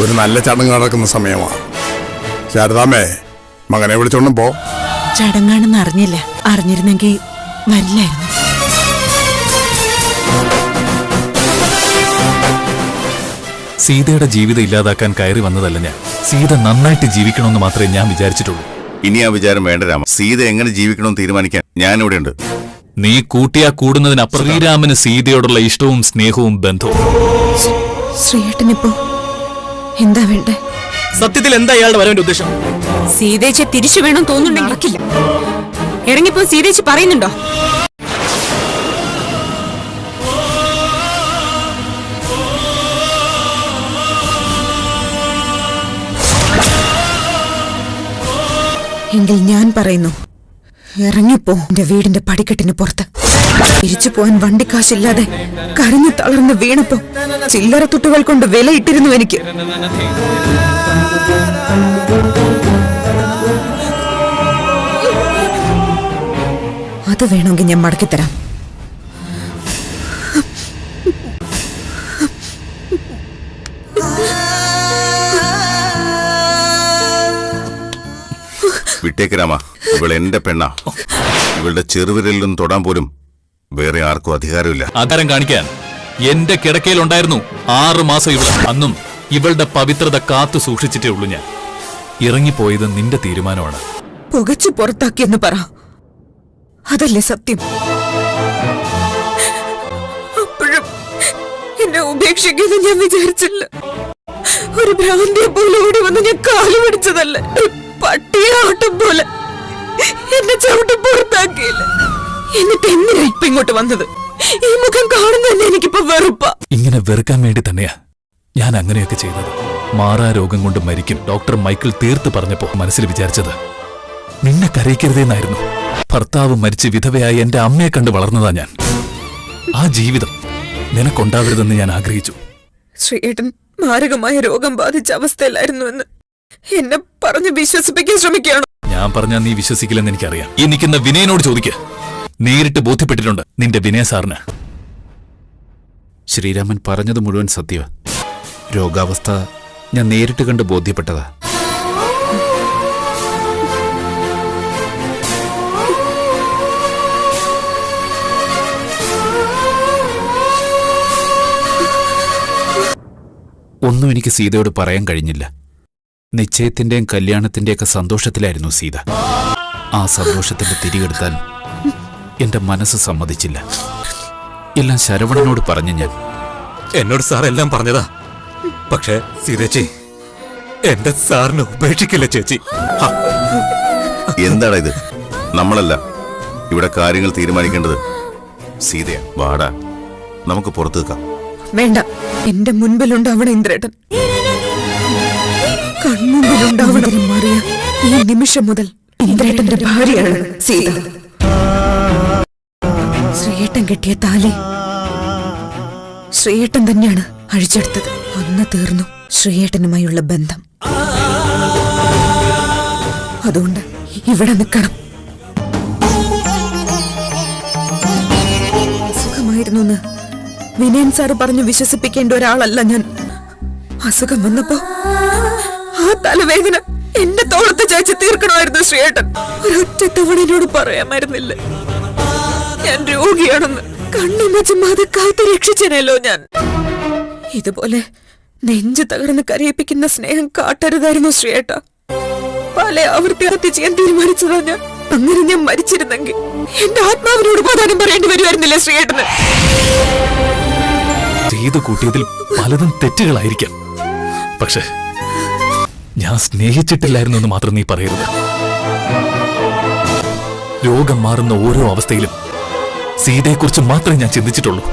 ഒരു നല്ല ചടങ്ങ് നടക്കുന്ന സമയമാണ് ശാരദാമ്മേ മകനെ വിളിച്ചോണ്ടും പോ. ചടങ്ങാണെന്ന് അറിഞ്ഞില്ല. അറിഞ്ഞിരുന്നെങ്കിൽ വരില്ലായിരുന്നു. സീതയുടെ ജീവിതം ഇല്ലാതാക്കാൻ കയറി വന്നതല്ല ഞാൻ. സീത നന്നായിട്ട് ജീവിക്കണമെന്ന് മാത്രമേ ഞാൻ വിചാരിച്ചിട്ടുള്ളൂ. ഇനി ആ വിചാരം വേണ്ട രാമ. സീത എങ്ങനെ ജീവിക്കണമെന്ന് തീരുമാനിക്കാൻ ഞാൻ ഉണ്ട്. നീ കൂട്ടിയാ കൂടുന്നതിനപ്പുറം ശ്രീരാമന് സീതയോടുള്ള ഇഷ്ടവും സ്നേഹവും ബന്ധവും. ശ്രീയേട്ടനിപ്പോ എന്താ വേണ്ട? സത്യത്തിൽ എന്താ ഇയാളുടെ വരവിന്റെ ഉദ്ദേശം? സീതേച്ചി തിരിച്ചു വേണം തോന്നുന്നുണ്ടെങ്കിൽ നടക്കില്ല ഇറങ്ങിപ്പോ സീതേച്ചി പറയുന്നുണ്ടോ? എങ്കിൽ ഞാൻ പറയുന്നു. ഇറങ്ങിപ്പോ എന്റെ വീടിന്റെ പടിക്കെട്ടിന് പുറത്ത്. തിരിച്ചു പോവാൻ വണ്ടിക്കാശില്ലാതെ കരഞ്ഞു തളർന്ന് വീണപ്പോ ചില്ലറ തുട്ടുകൾ കൊണ്ട് വിലയിട്ടിരുന്നു എനിക്ക്. അത് വേണമെങ്കിൽ ഞാൻ മടക്കിത്തരാം. വിട്ടേക്ക് രാമ. ഇവൾ എന്റെ പെണ്ണാ. ഇവളുടെ ചെറുവിരലിലും തൊടാൻ പോലും വേറെ ആർക്കും അധികാരമില്ല. ആധാരം കാണിക്കാൻ എന്റെ കിടക്കയിലുണ്ടായിരുന്നു ആറു മാസം ഇവിടെ അന്നും ഇവളുടെ പവിത്രത കാത്തു സൂക്ഷിച്ചിട്ടേ ഉള്ളൂ ഞാൻ. ഇറങ്ങിപ്പോയത് നിന്റെ തീരുമാനമാണ്. പുകച്ചു പുറത്താക്കിയെന്ന് പറ. അതല്ലേ സത്യം? അപ്പോഴും എന്നെ ഉപേക്ഷിക്കുന്നു ഞാൻ വിചാരിച്ചില്ല. ഒരു ഭ്രാന്തിയെ പോലെ ഓടി വന്ന് ഞാൻ കാലു പിടിച്ചതല്ല ഒരു പട്ടിയെ ആട്ടം പോലെ എന്നെ ചവിട്ടി പുറത്താക്കിയില്ല. എന്നിട്ട് എന്തിനാ ഇപ്പൊ ഇങ്ങോട്ട് വന്നത്? ഈ മുഖം കാണുന്ന തന്നെ എനിക്കിപ്പോ വെറുപ്പാ. ഇങ്ങനെ വെറുക്കാൻ വേണ്ടി തന്നെയാ ഞാൻ അങ്ങനെയൊക്കെ ചെയ്തത്. മാറാ രോഗം കൊണ്ട് മരിക്കും ഡോക്ടർ മൈക്കിൾ തീർത്ത് പറഞ്ഞപ്പോ മനസ്സിൽ വിചാരിച്ചത്. നിന്നെ കരയിക്കരുതേന്നായിരുന്നു. ഭർത്താവ് മരിച്ച് വിധവയായി എന്റെ അമ്മയെ കണ്ട് വളർന്നതാ ഞാൻ. ആ ജീവിതം നിനക്കുണ്ടാവരുതെന്ന് ഞാൻ ആഗ്രഹിച്ചു. ശ്രീയേട്ടൻ മാരകമായ രോഗം ബാധിച്ച അവസ്ഥയിലായിരുന്നുവെന്ന് എന്നെ പറഞ്ഞു വിശ്വസിപ്പിക്കാൻ ശ്രമിക്കുകയാണ്. ഞാൻ പറഞ്ഞാൽ നീ വിശ്വസിക്കില്ലെന്ന് എനിക്കറിയാം. ഈ നിൽക്കുന്ന വിനയനോട് ചോദിക്കുക നേരിട്ട് ബോധ്യപ്പെട്ടിട്ടുണ്ട് നിന്റെ വിനയ സാറിന്. ശ്രീരാമൻ പറഞ്ഞത് മുഴുവൻ സത്യവ. രോഗാവസ്ഥ ഞാൻ നേരിട്ട് കണ്ട് ബോധ്യപ്പെട്ടതാ. ഒന്നും എനിക്ക് സീതയോട് പറയാൻ കഴിഞ്ഞില്ല. നിശ്ചയത്തിന്റെയും കല്യാണത്തിന്റെയൊക്കെ സന്തോഷത്തിലായിരുന്നു സീത. ആ സന്തോഷത്തിന്റെ തിരികെടുത്താൽ എന്റെ മനസ്സ് സമ്മതിച്ചില്ല. എല്ലാം ശരവണനോട് പറഞ്ഞു ഞാൻ. എന്നോട് സാർ എല്ലാം പറഞ്ഞതാ. പക്ഷേ സീതച്ചി എന്റെ സാറിനെ ഉപേക്ഷിക്കില്ല ചേച്ചി. എന്താണ് എന്താടാ ഇത് നമ്മളല്ല ഇവിടെ കാര്യങ്ങൾ തീരുമാനിക്കേണ്ടത്. സീതയാ വാടാ. നമുക്ക് പുറത്തു നിൽക്കാം. വേണ്ട. എന്റെ മുൻപിലുണ്ട് അവിടെ ഇന്ദ്രേട്ടൻ. കൺമുമ്പിലുണ്ടാവണം. മാറിയ ഈ നിമിഷം മുതൽ ഇന്ദ്രേട്ടന്റെ ഭാര്യയാണ് സീത. ശ്രീയേട്ടൻ കെട്ടിയ താലി ശ്രീയേട്ടൻ തന്നെയാണ് അഴിച്ചെടുത്തത്. അന്ന് തീർന്നു ശ്രീയേട്ടനുമായുള്ള ബന്ധം. അതുകൊണ്ട് ഇവിടെ നിൽക്കണം. സുഖമായിരുന്നു എന്ന് വിനയൻ സാറ് പറഞ്ഞു വിശ്വസിപ്പിക്കേണ്ട ഒരാളല്ല ഞാൻ. അസുഖം വന്നപ്പോ ആ തലവേദന എന്റെ തോളത്ത് ചേച്ചി തീർക്കണമായിരുന്നു ശ്രീയേട്ടൻ. ഒരൊറ്റ തവണ എന്നോട് പറയാമായിരുന്നില്ല. ഞാൻ രോഗിയാണെന്ന്. കണ്ണുമച്ച് മത കാത്തു രക്ഷിച്ചനല്ലോ ഞാൻ. ഇതുപോലെ നെഞ്ചു തകർന്ന് കരയിപ്പിക്കുന്ന സ്നേഹം കാട്ടരുതായിരുന്നു ശ്രീയേട്ട. പല ആവൃത്തി ആവർത്തി ചെയ്യാൻ തീരുമാനിച്ചതാ ഞാൻ. അങ്ങനെ ഞാൻ മരിച്ചിരുന്നെങ്കിൽ എന്റെ ആത്മാവിനോട് പ്രധാനം പറയേണ്ടി വരുമായിരുന്നില്ല ശ്രീയേട്ടന്? ചെയ്തു കൂട്ടിയതിൽ പലതും തെറ്റുകളായിരിക്കാം. പക്ഷെ ഞാൻ സ്നേഹിച്ചിട്ടില്ലായിരുന്നു എന്ന് മാത്രം നീ പറയരുത്. രോഗം മാറുന്ന ഓരോ അവസ്ഥയിലും സീതയെക്കുറിച്ച് മാത്രമേ ഞാൻ ചിന്തിച്ചിട്ടുള്ളൂ.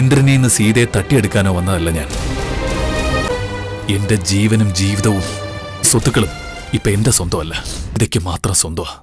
ഇന്ദ്രനെ നിന്ന് സീതയെ തട്ടിയെടുക്കാനോ വന്നതല്ല ഞാൻ. എന്റെ ജീവനും ജീവിതവും സ്വത്തുക്കളും ഇപ്പൊ എന്റെ സ്വന്തമല്ല. ഇതൊക്കെ മാത്രം സ്വന്തമാ.